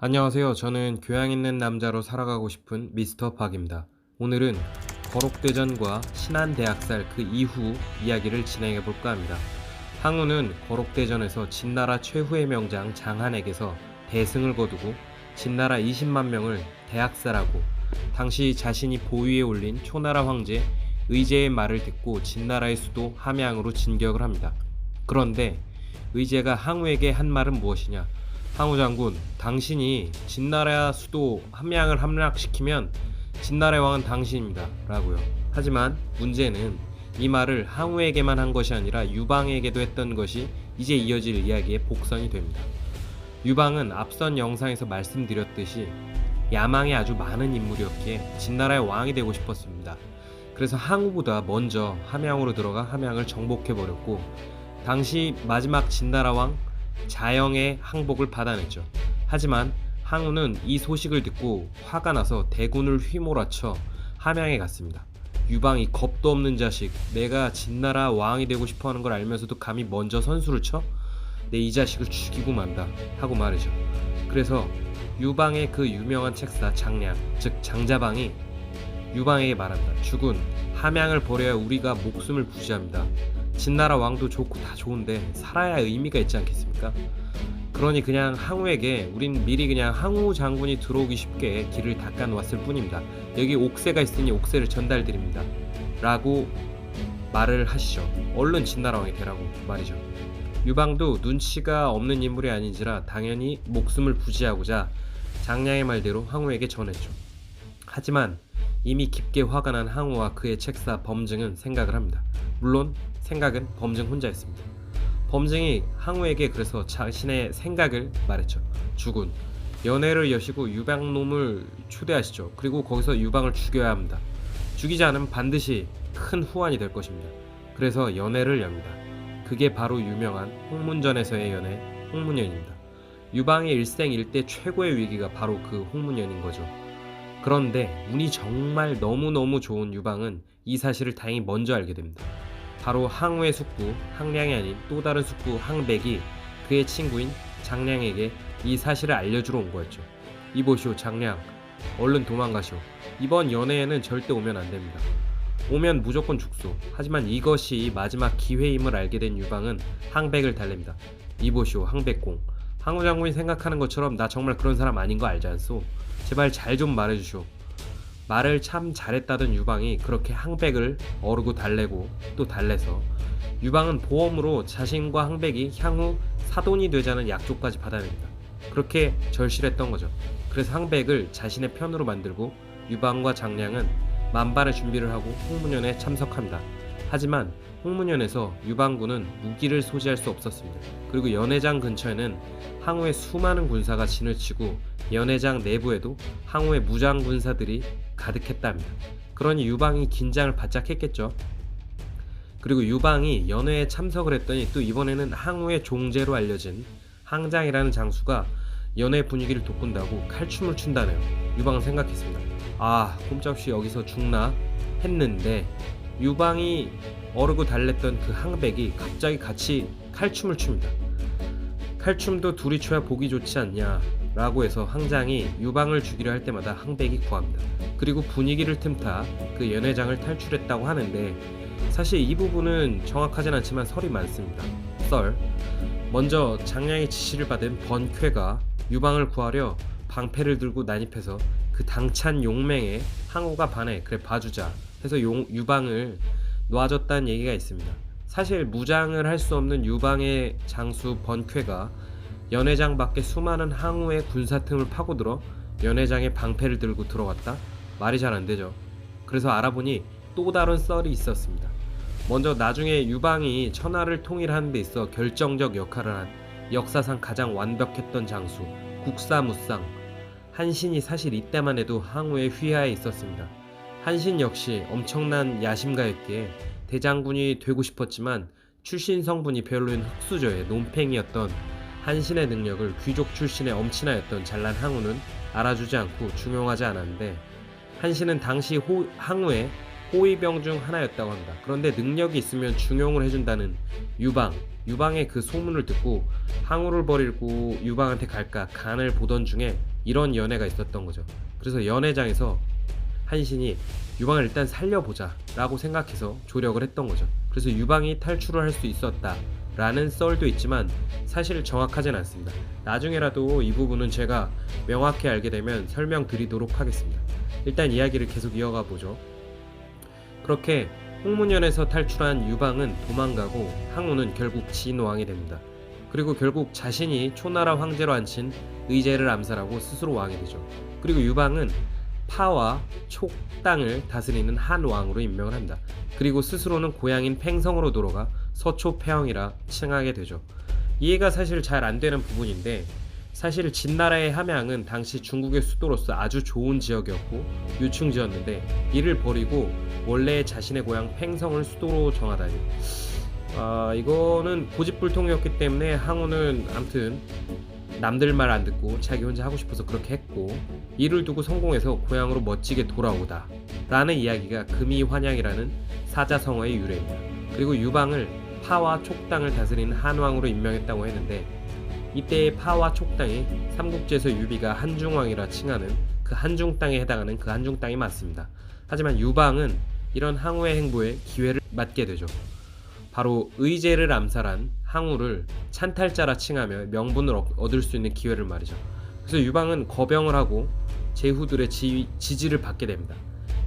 안녕하세요. 저는 교양 있는 남자로 살아가고 싶은 미스터 박입니다. 오늘은 거록대전과 신안대학살 그 이후 이야기를 진행해 볼까 합니다. 항우는 거록대전에서 진나라 최후의 명장 장한에게서 대승을 거두고 진나라 20만 명을 대학살하고 당시 자신이 보위에 올린 초나라 황제 의제의 말을 듣고 진나라의 수도 함양으로 진격을 합니다. 그런데 의제가 항우에게 한 말은 무엇이냐? 항우 장군, 당신이 진나라 수도 함양을 함락시키면 진나라의 왕은 당신입니다. 라고요. 하지만 문제는 이 말을 항우에게만 한 것이 아니라 유방에게도 했던 것이 이제 이어질 이야기의 복선이 됩니다. 유방은 앞선 영상에서 말씀드렸듯이 야망이 아주 많은 인물이었기에 진나라의 왕이 되고 싶었습니다. 그래서 항우보다 먼저 함양으로 들어가 함양을 정복해버렸고 당시 마지막 진나라 왕 자영의 항복을 받아냈죠. 하지만 항우는 이 소식을 듣고 화가 나서 대군을 휘몰아쳐 함양에 갔습니다. 유방이 겁도 없는 자식, 내가 진나라 왕이 되고 싶어 하는 걸 알면서도 감히 먼저 선수를 쳐? 내 이 자식을 죽이고 만다. 하고 말이죠. 그래서 유방의 그 유명한 책사 장량, 즉 장자방이 유방에게 말한다. 죽은 함양을 버려야 우리가 목숨을 부지합니다. 진나라 왕도 좋고 다 좋은데 살아야 의미가 있지 않겠습니까? 그러니 그냥 항우에게 우린 미리 그냥 항우 장군이 들어오기 쉽게 길을 닦아 놓았을 뿐입니다. 여기 옥새가 있으니 옥새를 전달 드립니다. 라고 말을 하시죠. 얼른 진나라 왕이 되라고 말이죠. 유방도 눈치가 없는 인물이 아닌지라 당연히 목숨을 부지하고자 장량의 말대로 항우에게 전했죠. 하지만 이미 깊게 화가 난 항우와 그의 책사 범증은 생각을 합니다. 물론 생각은 범증 혼자였습니다. 범증이 항우에게 그래서 자신의 생각을 말했죠. 주군, 연애를 여시고 유방놈을 초대하시죠. 그리고 거기서 유방을 죽여야 합니다. 죽이지 않으면 반드시 큰 후환이 될 것입니다. 그래서 연애를 엽니다. 그게 바로 유명한 홍문전에서의 연애, 홍문연입니다. 유방의 일생 일대 최고의 위기가 바로 그 홍문연인 거죠. 그런데 운이 정말 너무너무 좋은 유방은 이 사실을 다행히 먼저 알게 됩니다. 바로 항우의 숙부 항량이 아닌 또 다른 숙부 항백이 그의 친구인 장량에게 이 사실을 알려주러 온 거였죠. 이보시오 장량 얼른 도망가시오. 이번 연애에는 절대 오면 안 됩니다. 오면 무조건 죽소. 하지만 이것이 마지막 기회임을 알게 된 유방은 항백을 달랩니다. 이보시오 항백공. 항우 장군이 생각하는 것처럼 나 정말 그런 사람 아닌 거 알지 않소? 제발 잘 좀 말해주시오. 말을 참 잘했다던 유방이 그렇게 항백을 어르고 달래고 또 달래서 유방은 보험으로 자신과 항백이 향후 사돈이 되자는 약속까지 받아냅니다. 그렇게 절실했던 거죠. 그래서 항백을 자신의 편으로 만들고 유방과 장량은 만반의 준비를 하고 홍문연에 참석합니다. 하지만 홍문연에서 유방군은 무기를 소지할 수 없었습니다. 그리고 연회장 근처에는 항우의 수많은 군사가 진을 치고 연회장 내부에도 항우의 무장 군사들이 가득했답니다. 그러니 유방이 긴장을 바짝 했겠죠. 그리고 유방이 연회에 참석을 했더니 또 이번에는 항우의 종제로 알려진 항장이라는 장수가 연회 분위기를 돋군다고 칼춤을 춘다네요. 유방은 생각했습니다. 아, 꼼짝없이 여기서 죽나 했는데 유방이 어르고 달랬던 그 항백이 갑자기 같이 칼춤을 춥니다. 칼춤도 둘이 춰야 보기 좋지 않냐 라고 해서 항장이 유방을 죽이려 할 때마다 항백이 구합니다. 그리고 분위기를 틈타 그 연회장을 탈출했다고 하는데 사실 이 부분은 정확하진 않지만 설이 많습니다. 썰 먼저 장량의 지시를 받은 번쾌가 유방을 구하려 방패를 들고 난입해서 그 당찬 용맹에 항우가 반해 그래 봐주자 해서 용, 유방을 놔줬다는 얘기가 있습니다. 사실 무장을 할 수 없는 유방의 장수 번쾌가 연회장 밖에 수많은 항우의 군사 틈을 파고들어 연회장에 방패를 들고 들어갔다? 말이 잘 안 되죠. 그래서 알아보니 또 다른 썰이 있었습니다. 먼저 나중에 유방이 천하를 통일하는 데 있어 결정적 역할을 한 역사상 가장 완벽했던 장수 국사무쌍 한신이 사실 이때만 해도 항우의 휘하에 있었습니다. 한신 역시 엄청난 야심가였기에 대장군이 되고 싶었지만 출신 성분이 별로인 흑수저의 논팽이었던 한신의 능력을 귀족 출신의 엄친아였던 잘난 항우는 알아주지 않고 중용하지 않았는데 한신은 당시 호, 항우의 호위병 중 하나였다고 합니다. 그런데 능력이 있으면 중용을 해준다는 유방, 유방의 그 소문을 듣고 항우를 버리고 유방한테 갈까 간을 보던 중에 이런 연애가 있었던 거죠. 그래서 연회장에서 한신이 유방을 일단 살려보자 라고 생각해서 조력을 했던 거죠. 그래서 유방이 탈출을 할 수 있었다 라는 썰도 있지만 사실 정확하진 않습니다. 나중에라도 이 부분은 제가 명확히 알게 되면 설명드리도록 하겠습니다. 일단 이야기를 계속 이어가 보죠. 그렇게 홍문연에서 탈출한 유방은 도망가고 항우는 결국 진왕이 됩니다. 그리고 결국 자신이 초나라 황제로 앉힌 의제를 암살하고 스스로 왕이 되죠. 그리고 유방은 파와 촉 땅을 다스리는 한 왕으로 임명을 합니다. 그리고 스스로는 고향인 팽성으로 돌아가 서초 패왕이라 칭하게 되죠. 이해가 사실 잘 안 되는 부분인데 사실 진나라의 함양은 당시 중국의 수도로서 아주 좋은 지역이었고 유충지였는데 이를 버리고 원래 자신의 고향 팽성을 수도로 정하다니 아 이거는 고집불통이었기 때문에 항우는 암튼 남들 말 안 듣고 자기 혼자 하고 싶어서 그렇게 했고 이를 두고 성공해서 고향으로 멋지게 돌아오다 라는 이야기가 금이환양이라는 사자성어의 유래입니다. 그리고 유방을 파와 촉당을 다스리는 한왕으로 임명했다고 했는데 이때의 파와 촉당이 삼국지에서 유비가 한중왕이라 칭하는 그 한중 땅에 해당하는 그 한중 땅이 맞습니다. 하지만 유방은 이런 항우의 행보에 기회를 맞게 되죠. 바로 의제를 암살한 항우를 찬탈자라 칭하며 명분을 얻- 얻을 수 있는 기회를 말이죠. 그래서 유방은 거병을 하고 제후들의 지, 지지를 받게 됩니다.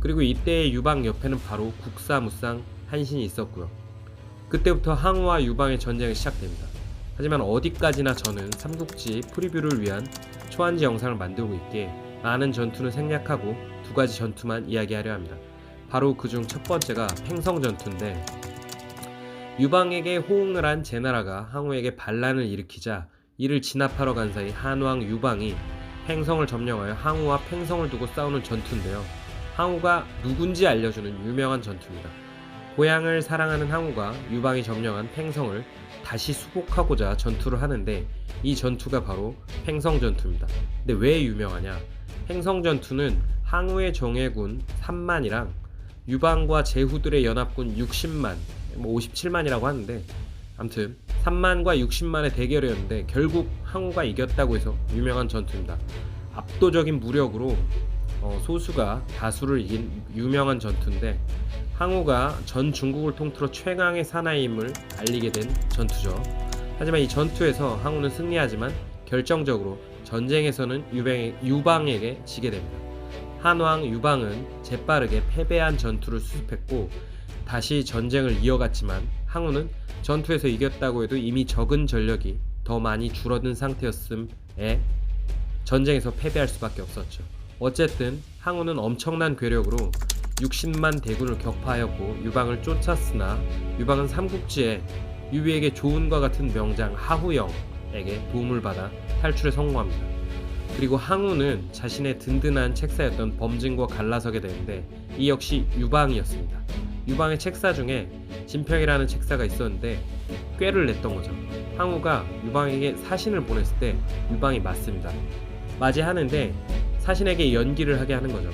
그리고 이때의 유방 옆에는 바로 국사무쌍 한신이 있었고요. 그때부터 항우와 유방의 전쟁이 시작됩니다. 하지만 어디까지나 저는 삼국지 프리뷰를 위한 초안지 영상을 만들고 있기에 많은 전투는 생략하고 두 가지 전투만 이야기하려 합니다. 바로 그중 첫 번째가 팽성 전투인데 유방에게 호응을 한 제나라가 항우에게 반란을 일으키자 이를 진압하러 간 사이 한왕 유방이 팽성을 점령하여 항우와 팽성을 두고 싸우는 전투인데요. 항우가 누군지 알려주는 유명한 전투입니다. 고향을 사랑하는 항우가 유방이 점령한 팽성을 다시 수복하고자 전투를 하는데 이 전투가 바로 팽성 전투입니다. 근데 왜 유명하냐? 팽성 전투는 항우의 정예군 3만이랑 유방과 제후들의 연합군 60만, 뭐 57만이라고 하는데 아무튼 3만과 60만의 대결이었는데 결국 항우가 이겼다고 해서 유명한 전투입니다. 압도적인 무력으로 어, 소수가 다수를 이긴 유명한 전투인데 항우가 전 중국을 통틀어 최강의 사나이임을 알리게 된 전투죠. 하지만 이 전투에서 항우는 승리하지만 결정적으로 전쟁에서는 유방에, 유방에게 지게 됩니다. 한왕 유방은 재빠르게 패배한 전투를 수습했고 다시 전쟁을 이어갔지만 항우는 전투에서 이겼다고 해도 이미 적은 전력이 더 많이 줄어든 상태였음에 전쟁에서 패배할 수밖에 없었죠. 어쨌든 항우는 엄청난 괴력으로 60만 대군을 격파하였고 유방을 쫓았으나 유방은 삼국지에 유비에게 조은과 같은 명장 하후영에게 도움을 받아 탈출에 성공합니다. 그리고 항우는 자신의 든든한 책사였던 범진과 갈라서게 되는데 이 역시 유방이었습니다. 유방의 책사 중에 진평이라는 책사가 있었는데 꾀를 냈던 거죠. 항우가 유방에게 사신을 보냈을 때 유방이 맞습니다. 맞이하는데 사신에게 연기를 하게 하는 거죠.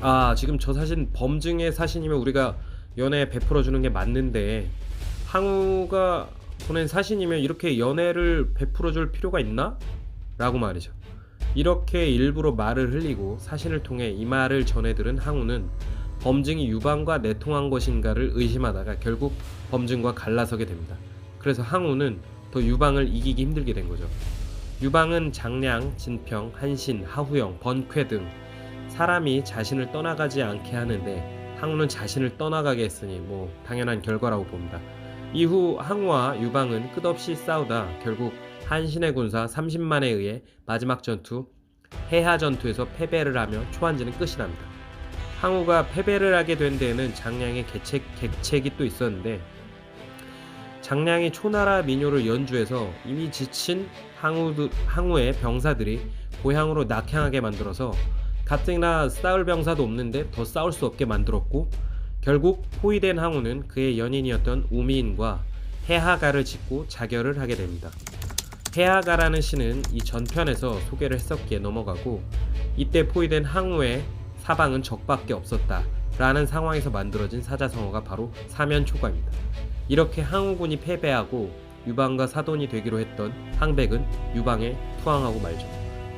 아 지금 저 사신 범증의 사신이면 우리가 연애 베풀어 주는 게 맞는데 항우가 보낸 사신이면 이렇게 연애를 베풀어 줄 필요가 있나? 라고 말이죠. 이렇게 일부러 말을 흘리고 사신을 통해 이 말을 전해들은 항우는 범증이 유방과 내통한 것인가를 의심하다가 결국 범증과 갈라서게 됩니다. 그래서 항우는 더 유방을 이기기 힘들게 된 거죠. 유방은 장량, 진평, 한신, 하후영, 번쾌 등 사람이 자신을 떠나가지 않게 하는데 항우는 자신을 떠나가게 했으니 뭐 당연한 결과라고 봅니다. 이후 항우와 유방은 끝없이 싸우다 결국 한신의 군사 30만에 의해 마지막 전투 해하 전투에서 패배를 하며 초안지는 끝이 납니다. 항우가 패배를 하게 된 데에는 장량의 계책, 객책이 또 있었는데 장량이 초나라 민요를 연주해서 이미 지친 항우, 항우의 병사들이 고향으로 낙향하게 만들어서 가뜩이나 싸울 병사도 없는데 더 싸울 수 없게 만들었고 결국 포위된 항우는 그의 연인이었던 우미인과 해하가를 짓고 자결을 하게 됩니다. 해하가라는 시는 이 전편에서 소개를 했었기에 넘어가고 이때 포위된 항우의 사방은 적밖에 없었다 라는 상황에서 만들어진 사자성어가 바로 사면초가입니다. 이렇게 항우군이 패배하고 유방과 사돈이 되기로 했던 항백은 유방에 투항하고 말죠.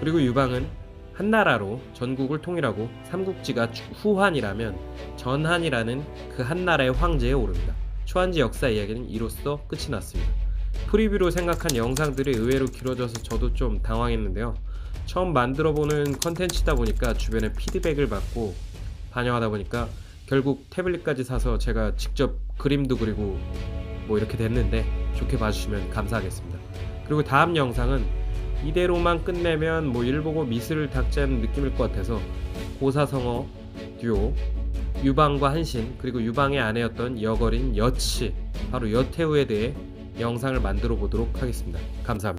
그리고 유방은 한나라로 전국을 통일하고 삼국지가 주- 후한이라면 전한이라는 그 한나라의 황제에 오릅니다. 초한지 역사 이야기는 이로써 끝이 났습니다. 프리뷰로 생각한 영상들이 의외로 길어져서 저도 좀 당황했는데요. 처음 만들어보는 컨텐츠다 보니까 주변에 피드백을 받고 반영하다 보니까 결국 태블릿까지 사서 제가 직접 그림도 그리고 뭐 이렇게 됐는데 좋게 봐주시면 감사하겠습니다. 그리고 다음 영상은 이대로만 끝내면 뭐 일보고 닦지 않는 느낌일 것 같아서 고사성어 듀오 유방과 한신 그리고 유방의 아내였던 여걸인 여치 바로 여태우에 대해 영상을 만들어 보도록 하겠습니다. 감사합니다.